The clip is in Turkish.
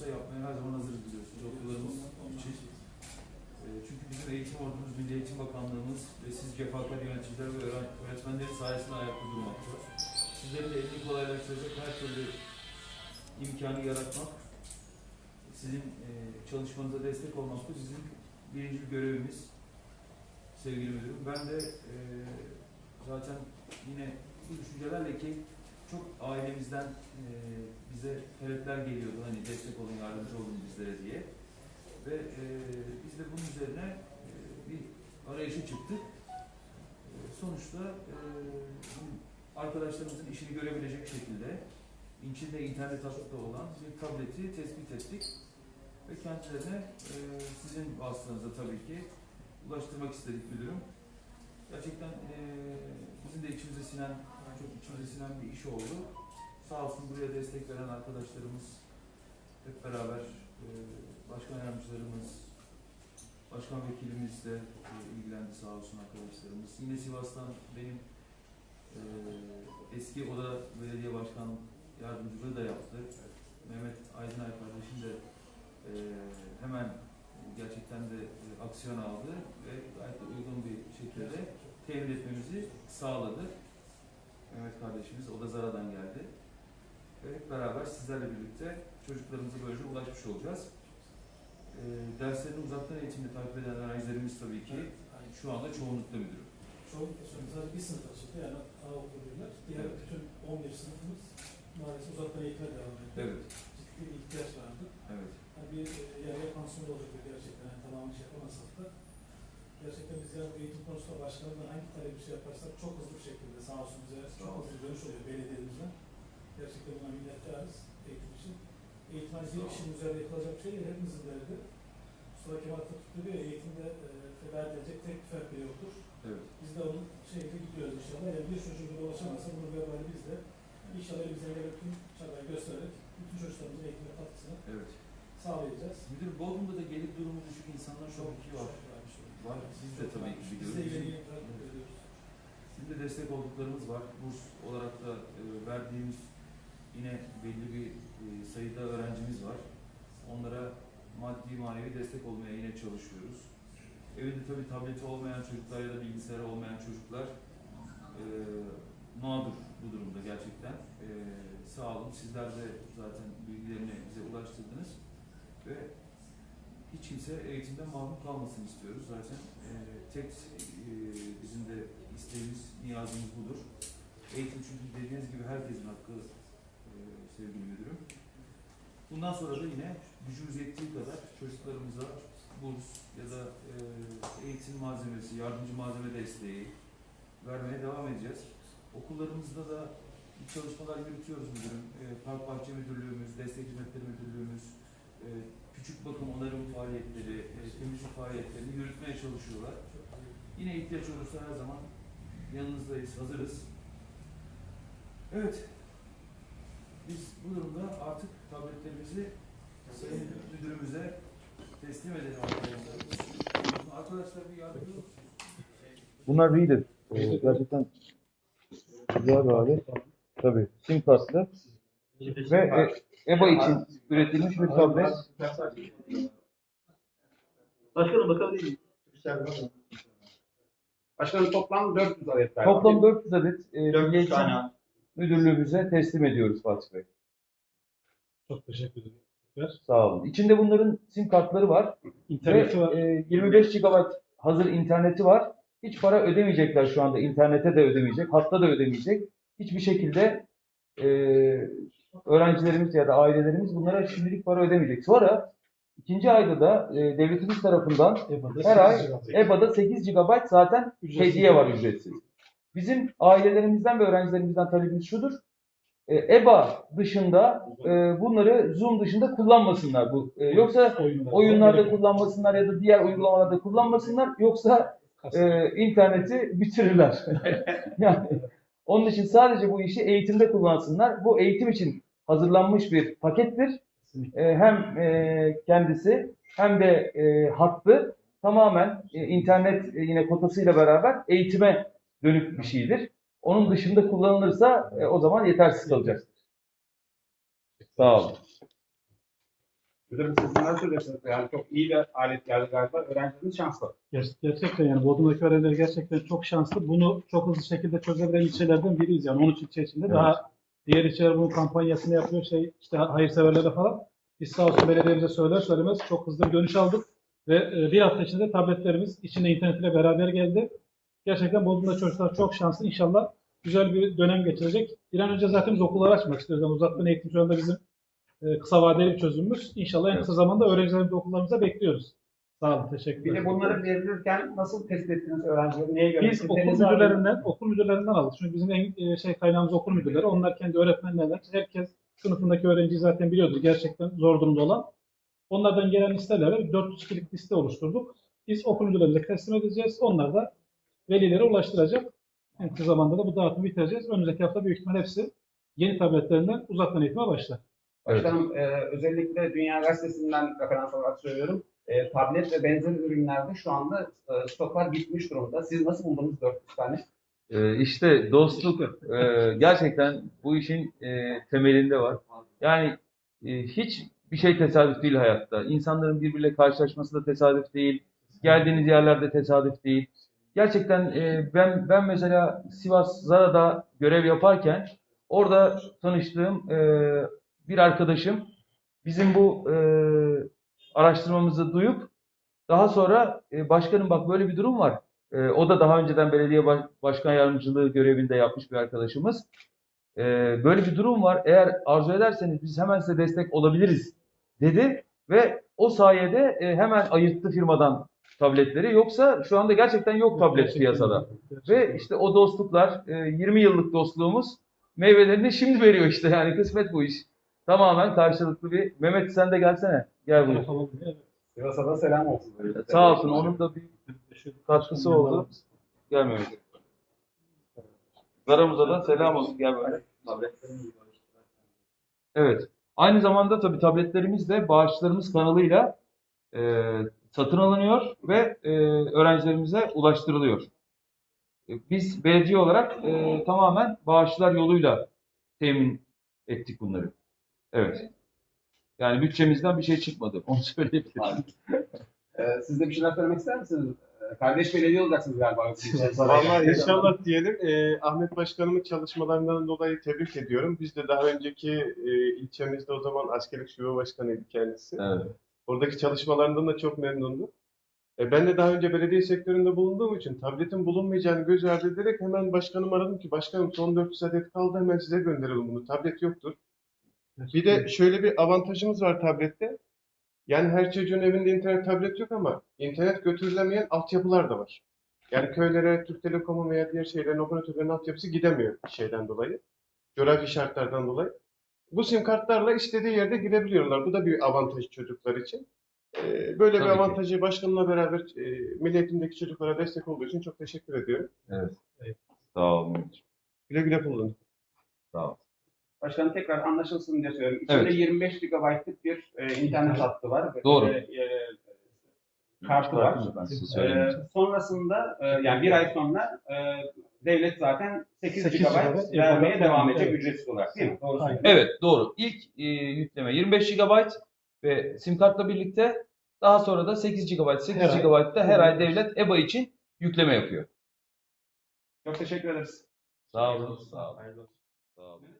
gerekiyorsa yapmaya her zaman hazırız biliyorsunuz okullarımız için. E, çünkü bizim eğitim ordumuz, Milli Eğitim Bakanlığımız ve siz cefakar yöneticiler ve öğretmenlerin sayesinde ayakta durmakta. Sizlerin de elini kolaylaştıracak her türlü imkanı yaratmak, sizin e, çalışmanıza destek olmak da sizin birinci görevimiz sevgili müdürüm. Ben de e, zaten yine bu düşüncelerle ki çok ailemizden e, bize talepler geliyordu. Hani destek olun, yardımcı olun bizlere diye. Ve e, biz de bunun üzerine e, bir arayışa çıktık. E, sonuçta e, arkadaşlarımızın işini görebilecek şekilde içinde internet hattı olan bir tableti tespit ettik. Ve kendilerine e, sizin vasıtanızda tabii ki ulaştırmak istedik müdürüm. Gerçekten e, bizim de içimize sinen, çok sinen bir iş oldu. Sağ olsun buraya destek veren arkadaşlarımız hep beraber e, başkan yardımcılarımız, başkan vekilimiz de e, ilgilendi sağ olsun arkadaşlarımız. Yine Sivas'tan benim e, eski oda belediye başkan yardımcılığı da yaptı. Mehmet Aydınay kardeşim de hemen gerçekten de aksiyon aldı ve gayet uygun bir şekilde temin etmemizi sağladı. Mehmet kardeşimiz, o da Zara'dan geldi. Ve hep beraber sizlerle birlikte çocuklarımıza böylece ulaşmış olacağız. E, derslerini uzaktan eğitimde takip eden öğrencilerimiz tabii ki şu anda çoğunlukta müdürüm. Çok sadece bir sınıf açıldı yani Avrupa'lılar. Diğer Evet. bütün 11 sınıfımız maalesef uzaktan eğitime devam ediyor. Evet, Ciddi bir ihtiyaç vardı. evet. Yani bir e, yarıya pansiyon olacak gerçekten yani tamamı şey yapamasak da. Gerçekten biz yani eğitim konusunda başkanımla hangi talep bir şey yaparsak çok hızlı sağ olsun bize çok bir dönüş oluyor belediyemizden. Gerçekten buna minnettarız eğitim için. Eğitim hani bir kişinin üzerinde yapılacak şey hepimizin derdi. Mustafa Kemal Atatürk diyor ya eğitimde e, feda edilecek tek fert bile yoktur. Evet. Biz de onun şeyinde gidiyoruz inşallah. Yani bir çocuğun ulaşamazsa bunu vebali biz de inşallah elimizden gelen bütün çabayı göstererek bütün çocuklarımızın eğitimine katkısını Evet. sağlayacağız. Müdür Bodrum'da da gelir durumu düşük insanlar çok iyi var. Var. Biz de tabii ki Biz de yeni yeni takip ediyoruz. Sizin de destek olduklarımız var. Burs olarak da e, verdiğimiz yine belli bir e, sayıda öğrencimiz var. Onlara maddi manevi destek olmaya yine çalışıyoruz. Evinde tabii tableti olmayan çocuklar ya da bilgisayarı olmayan çocuklar e, mağdur bu durumda gerçekten. E, sağ olun. Sizler de zaten bilgilerini bize ulaştırdınız. Ve kimse eğitimden mahrum kalmasın istiyoruz. Zaten e, tek e, bizim de isteğimiz, niyazımız budur. Eğitim çünkü dediğiniz gibi herkesin hakkı e, sevgili müdürüm. Bundan sonra da yine gücümüz yettiği kadar çocuklarımıza burs ya da e, eğitim malzemesi, yardımcı malzeme desteği vermeye devam edeceğiz. Okullarımızda da çalışmalar yürütüyoruz müdürüm. E, Park Bahçe Müdürlüğümüz, Destek Hizmetleri Müdürlüğümüz, e, küçük bakım onarım faaliyetleri, e, temizlik faaliyetlerini yürütmeye çalışıyorlar. Yine ihtiyaç olursa her zaman yanınızdayız, hazırız. Evet, biz bu durumda artık tabletlerimizi Sayın Müdürümüze teslim edelim arkadaşlar. Arkadaşlar bir yardımcı olun. Bunlar reader. Ee, gerçekten güzel bir alet. Tabii. Sim kartlı. Ve e, EBA için üretilmiş bir tablet. Başkanım bakabilir miyim? Başkanım toplam 400 adet. Toplam 400 adet e, Milli 400 Eğitim tane. Müdürlüğümüze teslim ediyoruz Fatih Bey. Çok teşekkür ederim. Sağ olun. İçinde bunların sim kartları var. İnterneti ve var. e, 25 GB hazır interneti var. Hiç para ödemeyecekler şu anda. İnternete de ödemeyecek, hatta da ödemeyecek. Hiçbir şekilde e, öğrencilerimiz ya da ailelerimiz bunlara şimdilik para ödemeyecek. Sonra ikinci ayda da e, devletimiz tarafından her ay EBA'da 8 GB zaten hediye var ücretsiz. Bizim ailelerimizden ve öğrencilerimizden talebimiz şudur. E, EBA dışında e, bunları Zoom dışında kullanmasınlar. bu. E, yoksa oyunlarda kullanmasınlar ya da diğer uygulamalarda kullanmasınlar. Yoksa e, interneti bitirirler. yani onun için sadece bu işi eğitimde kullansınlar. Bu eğitim için hazırlanmış bir pakettir. E, hem e, kendisi hem de e, hattı tamamen e, internet e, yine kotasıyla beraber eğitime dönük bir şeydir. Onun dışında kullanılırsa e, o zaman yetersiz kalacaktır. Sağ olun. Müdürüm siz neler söylüyorsunuz? Yani çok iyi bir alet geldi galiba. Öğrencilerimiz şanslı. Ger- Gerçekten yani Bodrum'daki öğrenciler gerçekten çok şanslı. Bunu çok hızlı şekilde çözebilen ilçelerden biriyiz yani 13 ilçe içinde. Evet. Daha diğer ilçeler bunun kampanyasını yapıyor şey işte hayırseverlere falan. Biz sağ olsun belediyemize söyler söylemez çok hızlı bir dönüş aldık. Ve e, bir hafta içinde tabletlerimiz içinde internetiyle beraber geldi. Gerçekten Bodrum'da çocuklar çok şanslı. İnşallah güzel bir dönem geçirecek. Bir an önce zaten biz okulları açmak istiyoruz. Yani uzaktan eğitim şu anda bizim kısa vadeli bir çözümümüz. İnşallah en kısa zamanda öğrencilerimizi okullarımıza bekliyoruz. Sağ olun, teşekkür Bir ederim. de bunları verilirken nasıl tespit ettiniz öğrencileri? Neye göre? Biz okul müdürlerinden, okul müdürlerinden aldık. Çünkü bizim en e, şey kaynağımız okul müdürleri. Onlar kendi öğretmenlerden. Herkes sınıfındaki öğrenciyi zaten biliyordur. Gerçekten zor durumda olan. Onlardan gelen listelerle 400 kişilik liste oluşturduk. Biz okul müdürlerine teslim edeceğiz. Onlar da velilere ulaştıracak. En kısa zamanda da bu dağıtımı bitireceğiz. Önümüzdeki hafta büyük ihtimal hepsi yeni tabletlerinden uzaktan eğitime başlar. Evet. Başkanım e, özellikle Dünya Gazetesi'nden referans olarak söylüyorum. E, tablet ve benzer ürünlerde şu anda e, stoklar bitmiş durumda. Siz nasıl buldunuz 400 tane? Ee, işte dostluk e, gerçekten bu işin e, temelinde var. Yani e, hiç bir şey tesadüf değil hayatta. İnsanların birbiriyle karşılaşması da tesadüf değil. Geldiğiniz yerlerde tesadüf değil. Gerçekten e, ben ben mesela Sivas Zara'da görev yaparken orada tanıştığım e, bir arkadaşım bizim bu e, araştırmamızı duyup daha sonra e, başkanım bak böyle bir durum var. E, o da daha önceden belediye baş- başkan yardımcılığı görevinde yapmış bir arkadaşımız. E, böyle bir durum var. Eğer arzu ederseniz biz hemen size destek olabiliriz dedi ve o sayede e, hemen ayırttı firmadan tabletleri. Yoksa şu anda gerçekten yok tablet piyasada. Ve işte o dostluklar, e, 20 yıllık dostluğumuz meyvelerini şimdi veriyor işte yani kısmet bu iş. Tamamen karşılıklı bir. Mehmet sen de gelsene. Gel buyur. Sivas'a da selam olsun. Sağ olsun onun da bir katkısı oldu. Gel Mehmet. Zaramıza da selam olsun. Gel böyle. Evet. Aynı zamanda tabii tabletlerimiz de bağışlarımız kanalıyla e, satın alınıyor ve e, öğrencilerimize ulaştırılıyor. E, Biz belediye olarak e, tamamen bağışlar yoluyla temin ettik bunları. Evet. Yani bütçemizden bir şey çıkmadı. Onu söyleyebilirim. E, siz de bir şeyler söylemek ister misiniz? E, kardeş belediye olacaksınız galiba. Vallahi inşallah diyelim. Ee, Ahmet Başkanımın çalışmalarından dolayı tebrik ediyorum. Biz de daha önceki e, ilçemizde o zaman askerlik şube başkanıydı kendisi. Evet. Oradaki çalışmalarından da çok memnundum. E, ben de daha önce belediye sektöründe bulunduğum için tabletin bulunmayacağını göz ardı ederek hemen başkanım aradım ki başkanım son 400 adet kaldı hemen size gönderelim bunu. Tablet yoktur. Bir de şöyle bir avantajımız var tablette. Yani her çocuğun evinde internet tablet yok ama internet götürülemeyen altyapılar da var. Yani köylere Türk Telekom'un veya diğer şeylerin operatörlerin altyapısı gidemiyor şeyden dolayı. Coğrafi şartlardan dolayı. Bu sim kartlarla istediği yerde girebiliyorlar. Bu da bir avantaj çocuklar için. Ee, böyle Tabii bir ki. avantajı başkanımla beraber e, Milli Eğitim'deki çocuklara destek olduğu için çok teşekkür ediyorum. Sağ olun. Güle güle kullanın. Sağ olun. Başkanım tekrar anlaşılsın diye söylüyorum. İçinde Evet. 25 GB'lık bir e, internet hattı var. ve, Doğru. e, e, kartı var. Ben size söyleyeyim. sonrasında e, yani bir ay sonra e, devlet zaten 8, 8 GB GB vermeye devam edecek Evet. ücretsiz olarak değil mi? Doğru. Evet doğru. İlk e, yükleme 25 GB ve sim kartla birlikte daha sonra da 8 GB, 8 Her. GB'da her ay devlet EBA için yükleme yapıyor. Çok teşekkür ederiz. Sağ olun. Sağ olun. Sağ olun.